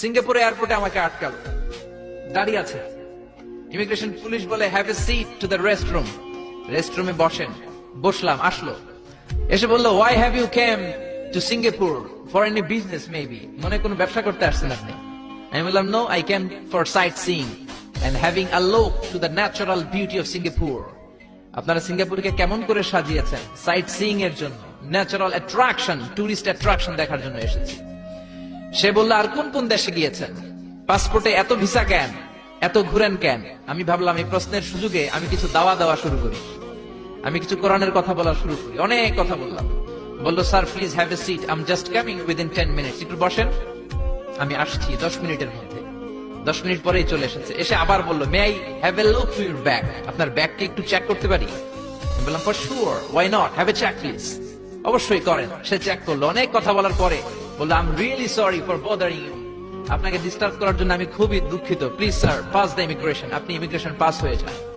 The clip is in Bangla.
সিঙ্গাপুর এয়ারপোর্টে আমাকে আটকাল। দাঁড়িয়ে আছে। ইমিগ্রেশন পুলিশ বলে have a seat to the rest room rest রুমে বসেন। বসলাম, আসলো। এসে বলল why have you came to Singapore for any business maybe মনে কোনো ব্যবসা করতে আসছেন আপনি? আমি বললাম no I came for sightseeing and having a look to the natural beauty of Singapore আপনারা সিঙ্গাপুরকে কেমন করে সাজিয়েছেন? সাইট সিং এর জন্য। ন্যাচারাল অ্যাট্রাকশন টুরিস্ট অ্যাট্রাকশন দেখার জন্য এসেছি। সে বলল, আর কোন কোন দেশে গিয়েছেন পাসপোর্টে এত ভিসা কেন? এত ঘুরেন কেন? আমি ভাবলাম, এই প্রশ্নের সুযোগে আমি কিছু দাওয়া দেওয়া শুরু করি। আমি কিছু কোরআনের কথা বলা শুরু করি। অনেক কথা বললাম। বলল, sir please have a seat I'm just coming within ten minutes একটু বসেন। আমি আসছি দশ মিনিটের মধ্যে। দশ মিনিট পরেই চলে এসেছে। এসে আবার বলল may I have a look to your bag আপনার ব্যাগকে একটু চেক করতে পারি? বললাম for sure why not have a check please অবশ্যই করেন। সে চেক করল। অনেক কথা বলার পরে বলল I am really sorry for bothering you আপনাকে ডিস্টার্ব করার জন্য আমি খুবই দুঃখিত। Please sir pass the immigration আপনি ইমিগ্রেশন পাস হয়ে যান।